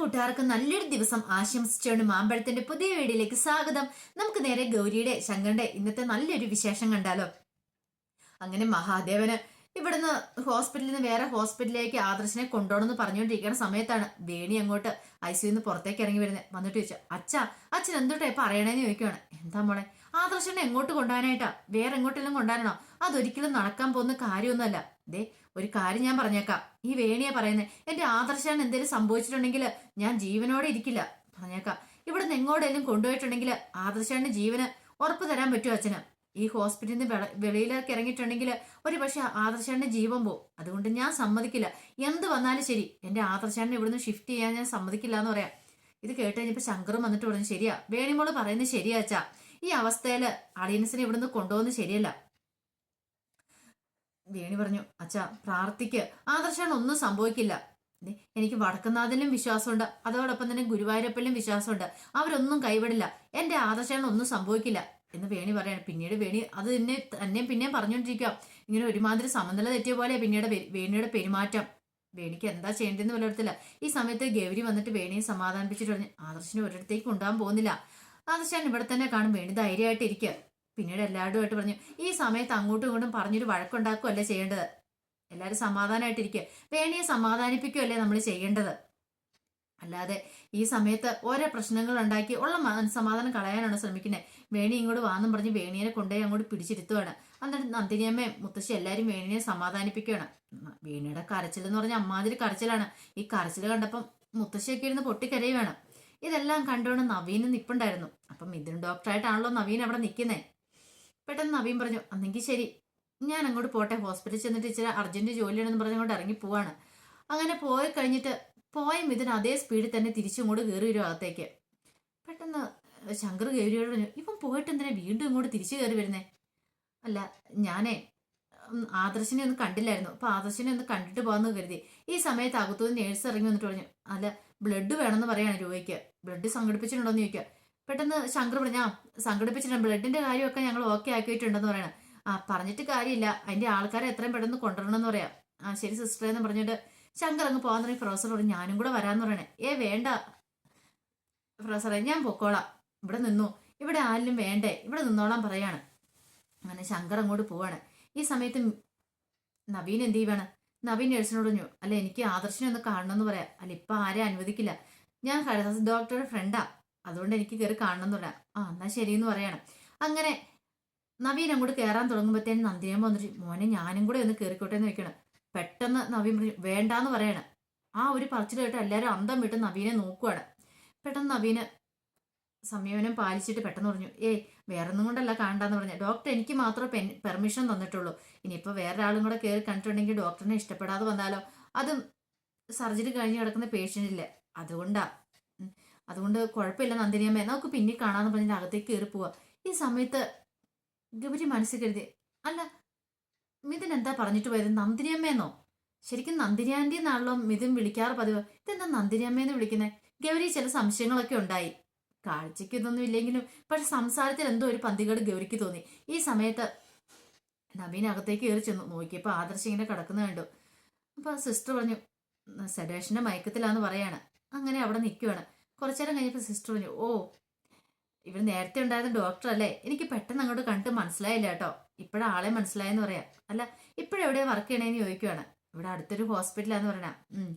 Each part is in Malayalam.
കൂട്ടുകാർക്ക് നല്ലൊരു ദിവസം ആശംസിച്ചുകൊണ്ട് മാമ്പഴത്തിന്റെ പുതിയ വീഡിയോയിലേക്ക് സ്വാഗതം. നമുക്ക് നേരെ ഗൗരിയുടെ ശങ്കറിന്റെ ഇന്നത്തെ നല്ലൊരു വിശേഷം കണ്ടാലോ? അങ്ങനെ മഹാദേവന് ഇവിടുന്ന് ഹോസ്പിറ്റലിൽ നിന്ന് വേറെ ഹോസ്പിറ്റലിലേക്ക് ആദർശനെ കൊണ്ടുപോകണമെന്ന് പറഞ്ഞുകൊണ്ടിരിക്കുന്ന സമയത്താണ് വേണി അങ്ങോട്ട് ഐ സിന്ന് പുറത്തേക്ക് ഇറങ്ങി വരുന്നത്. വന്നിട്ട് ചോദിച്ചു അച്ഛ അച്ഛൻ എന്തോട്ടെ പറയണേന്ന് ചോദിക്കുവാണ്. എന്താ മോളെ? ആദർശനെ എങ്ങോട്ട് കൊണ്ടുപോകാനായിട്ടാ? വേറെ എങ്ങോട്ടെല്ലാം കൊണ്ടുപോകാനാണോ അതൊരിക്കലും നടക്കാൻ പോകുന്ന കാര്യമൊന്നുമല്ല. ദേ ഒരു കാര്യം ഞാൻ പറഞ്ഞേക്കാം. ഈ വേണിയാ പറയുന്നത് എന്റെ ആദർശാണ് എന്തെങ്കിലും സംഭവിച്ചിട്ടുണ്ടെങ്കിൽ ഞാൻ ജീവനോടെ ഇരിക്കില്ല. പറഞ്ഞേക്കാം. ഇവിടെ നിന്ന് എങ്ങോട്ടെങ്കിലും കൊണ്ടുപോയിട്ടുണ്ടെങ്കിൽ ആദർശാണ് ജീവന് ഉറപ്പ് തരാൻ പറ്റുമോ അച്ഛന്? ഈ ഹോസ്പിറ്റലിൽ നിന്ന് വെള- വെളിയിലേക്ക് ഇറങ്ങിയിട്ടുണ്ടെങ്കിൽ ഒരു പക്ഷെ ആദർശാന്റെ ജീവൻ പോവും. അതുകൊണ്ട് ഞാൻ സമ്മതിക്കില്ല. എന്ത് വന്നാലും ശരി. എന്റെ ആദർശാനെ ഇവിടുന്ന് ഷിഫ്റ്റ് ചെയ്യാൻ ഞാൻ സമ്മതിക്കില്ല എന്ന് പറയാം. ഇത് കേട്ട് കഴിഞ്ഞപ്പോൾ ശങ്കറും വന്നിട്ട് പറഞ്ഞു ശരിയാ. വേണിമോൾ പറയുന്നത് ശരിയാച്ചാ ഈ അവസ്ഥയിൽ അളിയൻസിനെ ഇവിടുന്ന് കൊണ്ടുപോകുന്നത് ശരിയല്ല. വേണി പറഞ്ഞു അച്ഛാ പ്രാർത്ഥിക്ക്. ആദർശാണ് ഒന്നും സംഭവിക്കില്ല. എനിക്ക് വടക്കുന്നാഥിലും വിശ്വാസമുണ്ട്. അതോടൊപ്പം തന്നെ ഗുരുവായൂരപ്പനിലും വിശ്വാസമുണ്ട്. അവരൊന്നും കൈവിടില്ല. എന്റെ ആദർശാണ് ഒന്നും സംഭവിക്കില്ല. എന്ന് വേണി പറയാണ്. പിന്നീട് വേണി അത് തന്നെ തന്നെ പിന്നെയും പറഞ്ഞുകൊണ്ടിരിക്കുക. ഇങ്ങനെ ഒരുമാതിരി സമനില തെറ്റിയ പോലെ പിന്നീട് വേണിയുടെ പെരുമാറ്റം. വേണിക്ക് എന്താ ചെയ്യേണ്ടതെന്ന് പുലർത്തില്ല ഈ സമയത്ത് ഗൗരി വന്നിട്ട് വേണിയെ സമാധാനിപ്പിച്ചിട്ട് പറഞ്ഞു ആദർശന് ഒരിടത്തേക്ക് കൊണ്ടുപോകാൻ പോകുന്നില്ല. ആദർശാൻ ഇവിടെ തന്നെ കാണും. വേണി ധൈര്യമായിട്ട് ഇരിക്കുക പിന്നീട് എല്ലാവരുമായിട്ട് പറഞ്ഞു ഈ സമയത്ത് അങ്ങോട്ടും ഇങ്ങോട്ടും പറഞ്ഞൊരു വഴക്കുണ്ടാക്കുകയല്ലേ ചെയ്യേണ്ടത്? എല്ലാവരും സമാധാനമായിട്ടിരിക്കുക വേണിയെ സമാധാനിപ്പിക്കുകയല്ലേ നമ്മൾ ചെയ്യേണ്ടത്? അല്ലാതെ ഈ സമയത്ത് ഓരോ പ്രശ്നങ്ങൾ ഉണ്ടാക്കി ഉള്ള സമാധാനം കളയാനാണ് ശ്രമിക്കുന്നത് വേണി ഇങ്ങോട്ട് വാന്നും പറഞ്ഞ് വേണിയെ കൊണ്ടുപോയി അങ്ങോട്ട് പിടിച്ചിരുത്തുവാണ്. എന്നിട്ട് നന്ദിനിയമ്മയും മുത്തശ്ശി എല്ലാവരും വേണിയെ സമാധാനിപ്പിക്കുകയാണ് വേണിയുടെ കരച്ചിൽ എന്ന് പറഞ്ഞാൽ അമ്മാതിരി കരച്ചിലാണ്. ഈ കരച്ചിൽ കണ്ടപ്പം മുത്തശ്ശിയൊക്കെ ഇരുന്ന് പൊട്ടിക്കരയുവാണ്. ഇതെല്ലാം കണ്ടുകൊണ്ട് നവീന് നിപ്പുണ്ടായിരുന്നു. അപ്പം മിഥുൻ ഡോക്ടറായിട്ടാണല്ലോ നവീൻ അവിടെ നിൽക്കുന്നേ. പെട്ടെന്ന് നവീൻ പറഞ്ഞു അന്നെങ്കിൽ ശരി. ഞാൻ അങ്ങോട്ട് പോട്ടെ. ഹോസ്പിറ്റലിൽ ചെന്നിട്ട് ഇച്ചിരി അർജന്റ് ജോലിയാണെന്ന് പറഞ്ഞ് അങ്ങോട്ട് ഇറങ്ങി പോവാണ് അങ്ങനെ പോയി കഴിഞ്ഞിട്ട് പോയ മിഥുൻ അതേ സ്പീഡിൽ തന്നെ തിരിച്ചിങ്ങോട്ട് കയറി വരും അകത്തേക്ക്. പെട്ടെന്ന് ശങ്കർ ഗൗരിയോട് പറഞ്ഞു ഇപ്പം പോയിട്ട് എന്തിനാ വീണ്ടും ഇങ്ങോട്ട് തിരിച്ചു കയറി വരുന്നേ? അല്ല ഞാനേ ആദർശിനെ ഒന്ന് കണ്ടില്ലായിരുന്നു. അപ്പൊ ആദർശിനെ ഒന്ന് കണ്ടിട്ട് പോകാന്ന് കരുതി. ഈ സമയത്ത് അകത്തുനിന്ന് നേഴ്സ് ഇറങ്ങി വന്നിട്ട് പറഞ്ഞു അല്ല ബ്ലഡ് വേണമെന്ന് പറയാണ് രൂപയ്ക്ക് ബ്ലഡ് സംഘടിപ്പിച്ചിട്ടുണ്ടോ എന്ന് ചോദിക്കുക പെട്ടെന്ന് ശങ്കർ പറഞ്ഞു സംഘടിപ്പിച്ചിട്ടുണ്ട്. ബ്ലഡിന്റെ കാര്യമൊക്കെ ഞങ്ങൾ ഓക്കെ ആക്കിയിട്ടുണ്ടെന്ന് പറയണം. ആ പറഞ്ഞിട്ട് കാര്യമില്ല. അതിന്റെ ആൾക്കാരെ എത്രയും പെട്ടെന്ന് കൊണ്ടുവരണമെന്ന് പറയാം. ആ ശരി സിസ്റ്റർ എന്ന് പറഞ്ഞിട്ട് ശങ്കർ അങ്ങ് പോകാൻ തുടങ്ങി. പ്രൊഫസർ പറഞ്ഞു ഞാനും കൂടെ വരാന്ന് പറയണേ. ഏ വേണ്ട. പ്രൊഫസറെ ഞാൻ പൊക്കോളാം. ഇവിടെ നിന്നു. ഇവിടെ ആരിലും വേണ്ടേ? ഇവിടെ നിന്നോളാൻ പറയാണ്. അങ്ങനെ ശങ്കർ അങ്ങോട്ട് പോവാണ്. ഈ സമയത്ത് നവീൻ എന്ത് ചെയ്യുവാണ്? നവീൻ നേഴ്സിനോട് പറഞ്ഞു അല്ല എനിക്ക് ആദർശനെ ഒന്ന് കാണണമെന്ന് പറയാം. അല്ല ഇപ്പൊ ആരെയും അനുവദിക്കില്ല. ഞാൻ ഹരിദാസ് ഡോക്ടറുടെ ഫ്രണ്ടാ അതുകൊണ്ട് എനിക്ക് കയറി കാണണമെന്നില്ല ആ എന്നാ ശരിയെന്ന് പറയണം. അങ്ങനെ നവീൻ അങ്ങോട്ട് കയറാൻ തുടങ്ങുമ്പോഴത്തേനും നന്ദിനിയമ്മ വന്നിട്ട് മോനെ ഞാനും കൂടെ ഒന്ന് കയറിക്കോട്ടെ എന്ന് വെക്കണം പെട്ടെന്ന് നവീൻ വേണ്ടാന്ന് പറയണം. ആ ഒരു പറച്ചിൽ കേട്ട് എല്ലാവരും അന്തം വിട്ട് നവീനെ നോക്കുവാണ്. പെട്ടെന്ന് നവീന് സംയമനം പാലിച്ചിട്ട് പെട്ടെന്ന് പറഞ്ഞു ഏയ് വേറൊന്നും കൊണ്ടല്ല കാണണ്ടെന്ന് പറഞ്ഞു ഡോക്ടർ എനിക്ക് മാത്രമേ പെർമിഷൻ തന്നിട്ടുള്ളൂ. ഇനിയിപ്പോൾ വേറെ ആളും കൂടെ കയറി കണ്ടിട്ടുണ്ടെങ്കിൽ ഡോക്ടറിനെ ഇഷ്ടപ്പെടാതെ വന്നാലോ? അതും സർജറി കഴിഞ്ഞ് കിടക്കുന്ന പേഷ്യന്റ് ഇല്ലേ? അതുകൊണ്ടാ കുഴപ്പമില്ല നന്ദിനിയമ്മ നമുക്ക് പിന്നെ കാണാന്ന് പറഞ്ഞിട്ട് അകത്തേക്ക് കയറി പോവാ. ഈ സമയത്ത് ഗൗരി മനസ്സിൽ കരുതി അല്ല മിഥുൻ എന്താ പറഞ്ഞിട്ട് പോയത്? നന്ദിനിയമ്മയെന്നോ ശരിക്കും നന്ദിനി ആന്റി എന്നാണല്ലോ മിഥുൻ വിളിക്കാറ് പതിവ്. ഇതെന്താ നന്ദിനിയമ്മയെന്ന് വിളിക്കുന്നത് ഗൗരി ചില സംശയങ്ങളൊക്കെ ഉണ്ടായി. കാഴ്ചയ്ക്ക് ഇതൊന്നും ഇല്ലെങ്കിലും പക്ഷെ സംസാരത്തിൽ എന്തോ ഒരു പന്തികേട് ഗൗരിക്ക് തോന്നി. ഈ സമയത്ത് നവീൻ അകത്തേക്ക് കയറി ചെന്നു. നോക്കിയപ്പോൾ ആദർശ് ഇങ്ങനെ കിടക്കുന്ന കണ്ടു. അപ്പോൾ സിസ്റ്റർ പറഞ്ഞു സെഡേഷന്റെ മയക്കത്തിലാന്ന് പറയാണ്. അങ്ങനെ അവിടെ നിൽക്കുവാണ് കുറച്ചേരം കഴിഞ്ഞപ്പോൾ സിസ്റ്റർ പറഞ്ഞു ഓ ഇവർ നേരത്തെ ഉണ്ടായിരുന്ന ഡോക്ടർ അല്ലേ? എനിക്ക് പെട്ടെന്ന് അങ്ങോട്ട് കണ്ടിട്ട് മനസ്സിലായില്ല കേട്ടോ. ഇപ്പോഴാളെ മനസ്സിലായെന്ന് പറയാം. അല്ല ഇപ്പോഴെവിടെയാ വർക്ക് ചെയ്യണേന്ന് ചോദിക്കുവാണ്. ഇവിടെ അടുത്തൊരു ഹോസ്പിറ്റലാന്ന് പറയണ. ഉം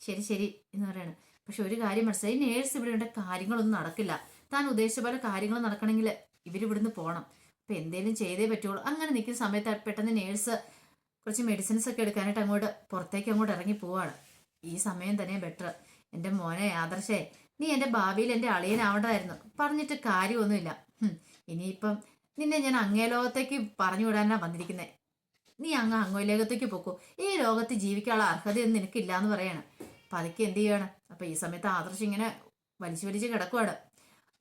ശരി ശരി എന്ന് പറയാണ്. പക്ഷെ ഒരു കാര്യം മനസ്സിലായി. നേഴ്സ് ഇവിടെ ഉണ്ട്. കാര്യങ്ങളൊന്നും നടക്കില്ല. താൻ ഉദ്ദേശിച്ച പോലെ കാര്യങ്ങൾ നടക്കണമെങ്കിൽ ഇവരിവിടുന്ന് പോകണം അപ്പൊ എന്തെങ്കിലും ചെയ്തേ പറ്റുള്ളൂ. അങ്ങനെ നിൽക്കുന്ന സമയത്ത് പെട്ടെന്ന് നേഴ്സ് കുറച്ച് മെഡിസിൻസ് ഒക്കെ എടുക്കാനായിട്ട് അങ്ങോട്ട് പുറത്തേക്ക് അങ്ങോട്ട് ഇറങ്ങി പോവാണ്. ഈ സമയം തന്നെ ബെറ്റർ എന്റെ മോനെ ആദർശേ നീ എന്റെ ഭാവിയിൽ എന്റെ അളിയനാവേണ്ടതായിരുന്നു പറഞ്ഞിട്ട് കാര്യമൊന്നുമില്ല. ഇനിയിപ്പം നിന്നെ ഞാൻ അങ്ങേ ലോകത്തേക്ക് പറഞ്ഞു വിടാനാണ് വന്നിരിക്കുന്നത് നീ അങ്ങ് അങ്ങോ ലോകത്തേക്ക് പോക്കോ. ഈ ലോകത്ത് ജീവിക്കാനുള്ള അർഹതയൊന്നും നിനക്കില്ല എന്ന് പറയാണ്. പതുക്കെ എന്ത് ചെയ്യണം? അപ്പൊ ഈ സമയത്ത് ആദർശം ഇങ്ങനെ വലിച്ചു വലിച്ച് കിടക്കുവാണ്.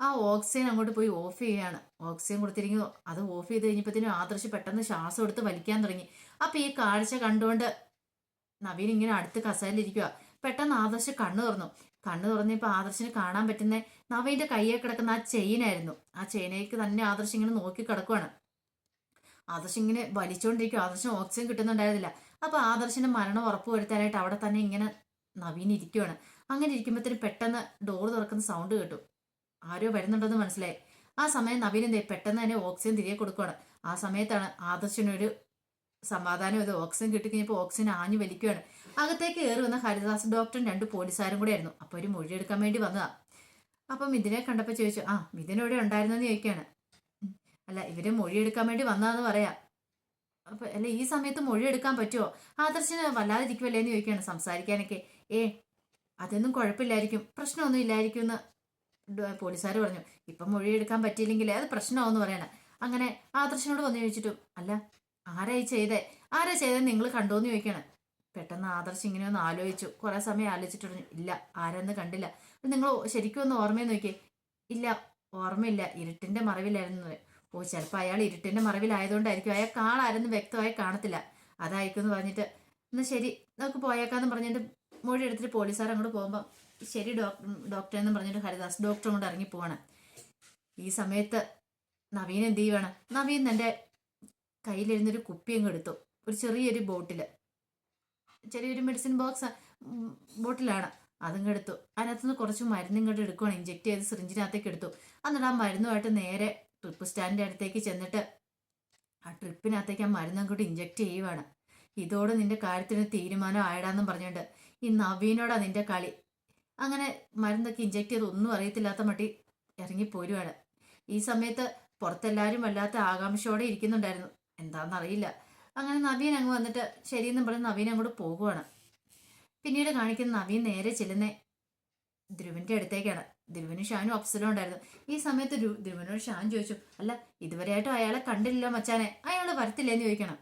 ആ ഓക്സിജൻ അങ്ങോട്ട് പോയി ഓഫ് ചെയ്യാണ് ഓക്സിജൻ കൊടുത്തിരിക്കുന്നു. അത് ഓഫ് ചെയ്ത് കഴിഞ്ഞപ്പോഴത്തേനും ആദർശ് പെട്ടെന്ന് ശ്വാസം എടുത്ത് വലിക്കാൻ തുടങ്ങി. അപ്പൊ ഈ കാഴ്ച കണ്ടുകൊണ്ട് നവീൻ ഇങ്ങനെ അടുത്ത് കസേരയിലിരിക്കുക പെട്ടെന്ന് ആദർശ് കണ്ണു തുറന്നു. കണ്ണു തുറന്നിപ്പോൾ ആദർശിന് കാണാൻ പറ്റുന്ന നവീന്റെ കയ്യെ കിടക്കുന്ന ആ ചെയിനായിരുന്നു. ആ ചെയിനേക്ക് തന്നെ ആദർശ് ഇങ്ങനെ നോക്കി കിടക്കുവാണ്. ആദർശ് ഇങ്ങനെ വലിച്ചോണ്ടിരിക്കും ആദർശന് ഓക്സിജൻ കിട്ടുന്നുണ്ടായിരുന്നില്ല. അപ്പൊ ആദർശിന് മരണം ഉറപ്പുവരുത്താനായിട്ട് അവിടെ തന്നെ ഇങ്ങനെ നവീൻ ഇരിക്കുവാണ്. അങ്ങനെ ഇരിക്കുമ്പോഴത്തേനും പെട്ടെന്ന് ഡോർ തുറക്കുന്ന സൗണ്ട് കേട്ടു. ആരോ വരുന്നുണ്ടെന്ന് മനസ്സിലായി. ആ സമയം നവീൻ എന്തേ പെട്ടെന്ന് തന്നെ ഓക്സിജൻ തിരികെ കൊടുക്കുകയാണ് ആ സമയത്താണ് ആദർശനൊരു സമാധാനം ഇത് ഓക്സിജൻ കിട്ടിക്കഴിഞ്ഞപ്പോൾ ഓക്സിജൻ ആഞ്ഞു വലിക്കുകയാണ് അകത്തേക്ക് കയറി വന്ന ഹരിദാസ് ഡോക്ടറും രണ്ട് പോലീസുകാരും കൂടെ ആയിരുന്നു. അപ്പോൾ ഒരു മൊഴി എടുക്കാൻ വേണ്ടി വന്നതാ. അപ്പം ഇതിനെ കണ്ടപ്പോൾ ചോദിച്ചു ആ ഇതിനോടെ ഉണ്ടായിരുന്നെന്ന് ചോദിക്കുകയാണ്. അല്ല ഇവർ മൊഴി എടുക്കാൻ വേണ്ടി വന്നതെന്ന് പറയാം. അപ്പൊ അല്ല ഈ സമയത്ത് മൊഴി എടുക്കാൻ പറ്റുമോ ആദർശന് വല്ലാതെ ഇരിക്കുമല്ലേ എന്ന് ചോദിക്കുകയാണ് സംസാരിക്കാനൊക്കെ. ഏ അതൊന്നും കുഴപ്പമില്ലായിരിക്കും. പ്രശ്നമൊന്നും ഇല്ലായിരിക്കും എന്ന് പോലീസുകാർ പറഞ്ഞു. ഇപ്പം മൊഴി എടുക്കാൻ പറ്റിയില്ലെങ്കിൽ അത് പ്രശ്നമാവെന്ന് പറയണം. അങ്ങനെ ആദർശനോട് വന്ന് ചോദിച്ചിട്ടും അല്ല ആരായി ചെയ്തേ? ആരാ ചെയ്തേ നിങ്ങൾ കണ്ടോന്ന് ചോദിക്കണം. പെട്ടെന്ന് ആദർശ് ഇങ്ങനെ ഒന്ന് ആലോചിച്ചു. കുറെ സമയം ആലോചിച്ചിട്ട് പറഞ്ഞു ഇല്ല ആരെന്ന് കണ്ടില്ല. നിങ്ങൾ ശരിക്കും ഒന്ന് ഓർമ്മയെ നോക്കിയേ. ഇല്ല ഓർമ്മയില്ല. ഇരുട്ടിന്റെ മറവിലായിരുന്നു ഓ ചിലപ്പോൾ അയാൾ ഇരുട്ടിന്റെ മറവിലായതുകൊണ്ടായിരിക്കും. അയാൾ കാണാരെന്ന് വ്യക്തമായി കാണത്തില്ല. അതായിരിക്കും എന്ന് പറഞ്ഞിട്ട് എന്നാ ശരി നമുക്ക് പോയേക്കാന്ന് പറഞ്ഞിട്ട് മൊഴി എടുത്തിട്ട് പോലീസുകാർ അങ്ങോട്ട് പോകുമ്പോൾ ശരി ഡോക്ടർ ഡോക്ടർ എന്ന് പറഞ്ഞിട്ട് ഹരിദാസ് ഡോക്ടർ കൊണ്ട് ഇറങ്ങി പോവാണ്. ഈ സമയത്ത് നവീൻ എന്ത് ചെയ്യുവാണ്? നവീൻ തന്റെ കയ്യിലിരുന്നൊരു കുപ്പി അങ്ങ് എടുത്തു ഒരു ചെറിയൊരു ബോട്ടിൽ ചെറിയൊരു മെഡിസിൻ ബോക്സ് ബോട്ടിലാണ്. അതും എടുത്തു അതിനകത്തുനിന്ന് കുറച്ച് മരുന്ന് ഇങ്ങോട്ട് എടുക്കുവാണ്. ഇഞ്ചെക്ട് ചെയ്ത് സിറിഞ്ചിനകത്തേക്ക് എടുത്തു എന്നിട്ട് ആ മരുന്നുമായിട്ട് നേരെ ട്രിപ്പ് സ്റ്റാൻഡിന്റെ അടുത്തേക്ക് ചെന്നിട്ട് ആ ട്രിപ്പിനകത്തേക്ക് ആ മരുന്ന് അങ്ങോട്ട് ഇഞ്ചെക്ട് ചെയ്യുവാണ്. ഇതോടെ നിന്റെ കാര്യത്തിന് തീരുമാനം ആയടാന്നും പറഞ്ഞുകൊണ്ട് ഈ നവീനോടാ നിന്റെ കളി. അങ്ങനെ മരുന്നൊക്കെ ഇഞ്ചെക്ട് ചെയ്ത് ഒന്നും അറിയത്തില്ലാത്ത മട്ടി ഇറങ്ങിപ്പോരുവാണ്. ഈ സമയത്ത് പുറത്തെല്ലാവരും വല്ലാത്ത ആകാംക്ഷയോടെ ഇരിക്കുന്നുണ്ടായിരുന്നു. എന്താണെന്നറിയില്ല അങ്ങനെ നവീൻ അങ്ങ് വന്നിട്ട് ശരിയെന്നും പറഞ്ഞ് നവീൻ അങ്ങോട്ട് പോകുവാണ്. പിന്നീട് കാണിക്കുന്ന നവീൻ നേരെ ചെല്ലുന്നേ ധ്രുവിന്റെ അടുത്തേക്കാണ്. ധ്രുവനും ഷാനും അപ്സലും ഉണ്ടായിരുന്നു. ഈ സമയത്ത് ധ്രു- ധ്രുവനോട് ഷാൻ ചോദിച്ചു അല്ല ഇതുവരെയായിട്ടും അയാളെ കണ്ടില്ലല്ലോ മച്ചാനെ. അയാൾ വരത്തില്ലേന്ന് ചോദിക്കണം.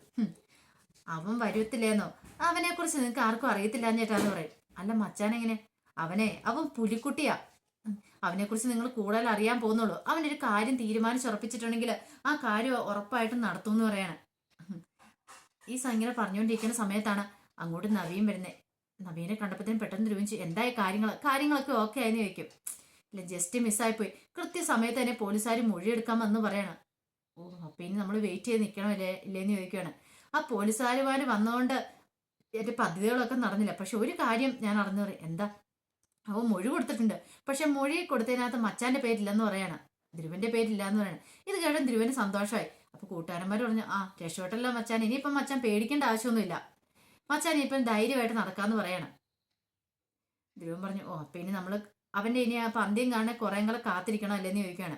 അവൻ വരത്തില്ലേന്നോ? അവനെ കുറിച്ച് നിങ്ങൾക്ക് ആർക്കും അറിയത്തില്ല ചേട്ടാന്ന് പറയും. അല്ല മച്ചാൻ എങ്ങനെ അവനെ അവൻ പുലിക്കുട്ടിയാ. അവനെ കുറിച്ച് നിങ്ങൾ കൂടുതൽ അറിയാൻ പോകുന്നുള്ളൂ. ഒരു കാര്യം തീരുമാനിച്ചുറപ്പിച്ചിട്ടുണ്ടെങ്കിൽ ആ കാര്യം ഉറപ്പായിട്ടും നടത്തും എന്ന് പറയാണ്. ഈ സംഗീത പറഞ്ഞുകൊണ്ടിരിക്കുന്ന സമയത്താണ് അങ്ങോട്ട് നവീൻ വരുന്നത് നവീനെ കണ്ടപ്പോഴത്തേനും പെട്ടെന്ന് രൂപിച്ചു എന്തായ കാര്യങ്ങൾ കാര്യങ്ങളൊക്കെ ഓക്കെ ആയെന്ന് ചോദിക്കും. ഇല്ല ജസ്റ്റ് മിസ്സായിപ്പോയി കൃത്യസമയത്ത് തന്നെ പോലീസുകാർ മൊഴിയെടുക്കാൻ വന്ന് പറയണം. ഓ അപ്പം ഇനി നമ്മൾ വെയിറ്റ് ചെയ്ത് നിൽക്കണമല്ലേ ഇല്ലേന്ന് ചോദിക്കുകയാണ് ആ പോലീസുകാരുമാർ വന്നതുകൊണ്ട് എന്റെ പദ്ധതികളൊക്കെ നടന്നില്ല. പക്ഷെ ഒരു കാര്യം ഞാൻ അറിഞ്ഞു. പറയും എന്താ? അവൻ മൊഴി കൊടുത്തിട്ടുണ്ട്. പക്ഷെ മൊഴി കൊടുത്തതിനകത്ത് മച്ചാന്റെ പേരില്ലെന്ന് പറയാണ്. ധ്രുവന്റെ പേരില്ല എന്ന് പറയണം. ഇത് കേട്ട ധ്രുവന് സന്തോഷമായി. അപ്പൊ കൂട്ടുകാരന്മാർ പറഞ്ഞു ആ രക്ഷപ്പെട്ടല്ലോ മച്ചാൻ. ഇനിയിപ്പം മച്ചാൻ പേടിക്കേണ്ട ആവശ്യമൊന്നുമില്ല. മച്ചാൻ ഇനിയിപ്പം ധൈര്യമായിട്ട് നടക്കാന്ന് പറയണം. ധ്രുവൻ പറഞ്ഞു ഓ അപ്പൊ ഇനി നമ്മൾ അവന്റെ ഇനി ആ പന്തിയും കാണാൻ കുറെ കൂടെ കാത്തിരിക്കണം അല്ലെന്ന് ചോദിക്കുകയാണ്.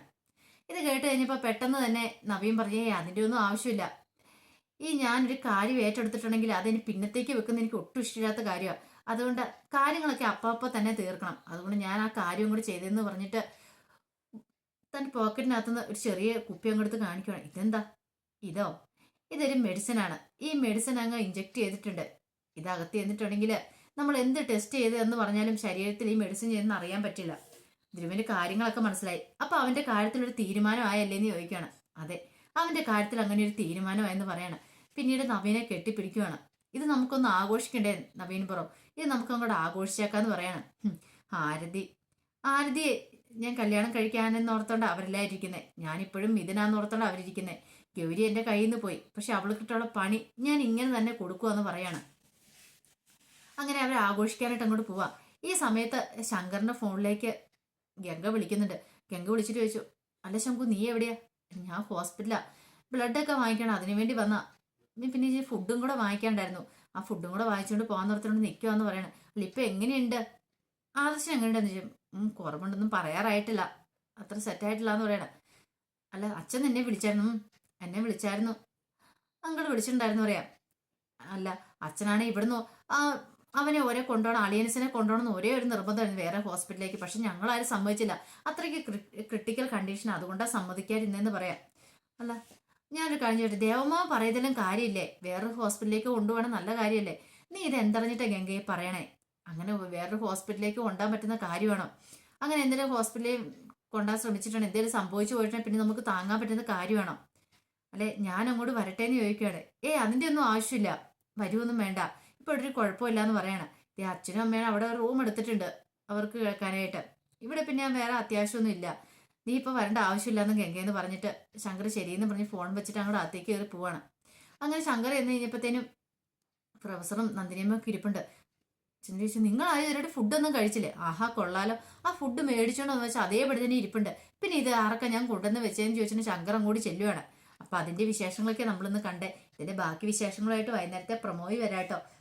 ഇത് കേട്ട് കഴിഞ്ഞപ്പോൾ പെട്ടെന്ന് തന്നെ നവീൻ പറഞ്ഞേ അതിന്റെ ഒന്നും ആവശ്യമില്ല. ഈ ഞാനൊരു കാര്യം ഏറ്റെടുത്തിട്ടുണ്ടെങ്കിൽ അതിന് പിന്നത്തേക്ക് വെക്കുന്ന എനിക്ക് ഒട്ടും ഇഷ്ടമില്ലാത്ത കാര്യമാണ് അതുകൊണ്ട് കാര്യങ്ങളൊക്കെ അപ്പപ്പോ തന്നെ തീർക്കണം. അതുകൊണ്ട് ഞാൻ ആ കാര്യം കൂടി ചെയ്തെന്ന് പറഞ്ഞിട്ട് തന്റെ പോക്കറ്റിനകത്തുനിന്ന് ഒരു ചെറിയ കുപ്പി അങ്ങെടുത്ത് കാണിക്കുകയാണ് ഇതെന്താ? ഇതോ? ഇതൊരു മെഡിസിനാണ് ഈ മെഡിസിൻ അങ്ങ് ഇഞ്ചെക്ട് ചെയ്തിട്ടുണ്ട്. ഇതകത്ത് ചെന്നിട്ടുണ്ടെങ്കിൽ നമ്മൾ എന്ത് ടെസ്റ്റ് ചെയ്ത് എന്ന് പറഞ്ഞാലും ശരീരത്തിൽ ഈ മെഡിസിൻ ചെയ്യുന്ന അറിയാൻ പറ്റില്ല. ധ്രുവന്റെ കാര്യങ്ങളൊക്കെ മനസ്സിലായി. അപ്പൊ അവന്റെ കാര്യത്തിൽ ഒരു തീരുമാനമായല്ലേന്ന് ചോദിക്കുകയാണ്. അതെ അവന്റെ കാര്യത്തിൽ അങ്ങനെ ഒരു തീരുമാനമായെന്ന് പറയാണ്. പിന്നീട് നവീനെ കെട്ടിപ്പിടിക്കുകയാണ് ഇത് നമുക്കൊന്ന് ആഘോഷിക്കണ്ടേ നവീൻ പറ ഇത് നമുക്ക് അങ്ങോട്ട് ആഘോഷിച്ചേക്കാന്ന് പറയണം. ആരതി. ആരതി ഞാൻ കല്യാണം കഴിക്കാനെന്ന് ഓർത്തോണ്ട് അവരെല്ലാം ഇരിക്കുന്നത് ഞാനിപ്പോഴും ഇതിനാന്ന് ഓർത്തോണ്ട് അവരിരിക്കുന്നത് ഗൗരി എന്റെ കയ്യിൽ നിന്ന് പോയി. പക്ഷെ അവൾക്കിട്ടുള്ള പണി ഞാൻ ഇങ്ങനെ തന്നെ കൊടുക്കുമെന്ന് പറയണം. അങ്ങനെ അവർ ആഘോഷിക്കാനായിട്ട് അങ്ങോട്ട് പോവാ. ഈ സമയത്ത് ശങ്കറിന്റെ ഫോണിലേക്ക് ഗംഗ വിളിക്കുന്നുണ്ട്. ഗംഗ വിളിച്ചിട്ട് ചോദിച്ചു അല്ല ശങ്കു നീ എവിടെയാ? ഞാൻ ഹോസ്പിറ്റലാ. ബ്ലഡൊക്കെ വാങ്ങിക്കണം. അതിനു വേണ്ടി വന്നാ. നീ പിന്നെ ഈ ഫുഡും കൂടെ വാങ്ങിക്കാണ്ടായിരുന്നു. ആ ഫുഡും കൂടെ വാങ്ങിച്ചുകൊണ്ട് പോകാൻ നിർത്തോണ്ട് നിൽക്കുവാന്ന് പറയണേ. അല്ല ഇപ്പൊ എങ്ങനെയുണ്ട്? ആദർശം എങ്ങനെയുണ്ടെന്ന് ചോദിച്ചു. കുറവുണ്ടെന്നും പറയാറായിട്ടില്ല. അത്ര സെറ്റായിട്ടില്ല എന്ന് പറയണേ. അല്ല അച്ഛൻ എന്നെ വിളിച്ചായിരുന്നു. എന്നെ വിളിച്ചായിരുന്നു. അങ്ങോട്ട് വിളിച്ചിട്ടുണ്ടായിരുന്നു പറയാം. അല്ല അച്ഛനാണ് ഇവിടുന്ന് അവനെ ഒരേ കൊണ്ടുപോകണം അളിയൻസിനെ കൊണ്ടുപോകണം ഒരേ ഒരു നിർബന്ധമായിരുന്നു വേറെ ഹോസ്പിറ്റലിലേക്ക്. പക്ഷെ ഞങ്ങളാരും സമ്മതിച്ചില്ല. അത്രയ്ക്ക് ക്രിട്ടിക്കൽ കണ്ടീഷൻ അതുകൊണ്ടാണ് സമ്മതിക്കാതിരുന്നെന്ന് പറയാം. അല്ല ഞാനൊരു കഴിഞ്ഞിട്ട് ദേവമാവ് പറയതിലും കാര്യമില്ലേ? വേറൊരു ഹോസ്പിറ്റലിലേക്ക് കൊണ്ടുപോകണം നല്ല കാര്യമല്ലേ? നീ ഇത് എന്തറിഞ്ഞിട്ടാ ഗംഗയെ പറയണേ? അങ്ങനെ വേറൊരു ഹോസ്പിറ്റലിലേക്ക് കൊണ്ടുപോകാൻ പറ്റുന്ന കാര്യമാണോ അങ്ങനെ എന്തെങ്കിലും ഹോസ്പിറ്റലിൽ കൊണ്ടുപോകാൻ ശ്രമിച്ചിട്ടാണ്? എന്തെങ്കിലും സംഭവിച്ചു പോയിട്ടുണ്ടെങ്കിൽ പിന്നെ നമുക്ക് താങ്ങാൻ പറ്റുന്ന കാര്യമാണോ അല്ലെ ഞാൻ അങ്ങോട്ട് വരട്ടെ എന്ന് ചോദിക്കുകയാണ്. ഏ അതിന്റെ ഒന്നും ആവശ്യമില്ല. വരുമൊന്നും വേണ്ട. ഇപ്പൊ ഒരു കുഴപ്പമില്ല എന്ന് പറയണം. ദേ അച്ഛനും അമ്മയാണ് അവിടെ റൂം എടുത്തിട്ടുണ്ട് അവർക്ക് കേൾക്കാനായിട്ട്. ഇവിടെ പിന്നെ വേറെ അത്യാവശ്യമൊന്നും ഇല്ല നീ ഇപ്പൊ വരേണ്ട ആവശ്യമില്ലെന്ന് ഗംഗയെന്ന് പറഞ്ഞിട്ട് ശങ്കർ ശരിയെന്ന് പറഞ്ഞ് ഫോൺ വെച്ചിട്ട് അങ്ങോട്ട് അകത്തേക്ക് കയറി പോവാണ്. അങ്ങനെ ശങ്കർ എന്ന് കഴിഞ്ഞപ്പോഴത്തേനും പ്രൊഫസറും നന്ദിനിയും ഒക്കെ ഇരിപ്പുണ്ട്. ചിന്തിച്ചു ആരും ഇവരുടെ ഫുഡൊന്നും കഴിച്ചില്ലേ? ആഹാ കൊള്ളാലോ. ആ ഫുഡ് മേടിച്ചോണ്ട് വന്ന് വെച്ചാൽ അതേപടി തന്നെ ഇരിപ്പുണ്ട്. പിന്നെ ഇത് ആർക്കെ ഞാൻ കൊണ്ടുവന്ന് വെച്ചതെന്ന് ചോദിച്ചിട്ട് ശങ്കറും കൂടി ചെല്ലുവാണ്. അപ്പൊ അതിന്റെ വിശേഷങ്ങളൊക്കെ നമ്മളിന്ന് കണ്ടേ ഇതിന്റെ ബാക്കി വിശേഷങ്ങളായിട്ട് വൈകുന്നേരത്തെ പ്രൊമോയി വരാട്ടോ.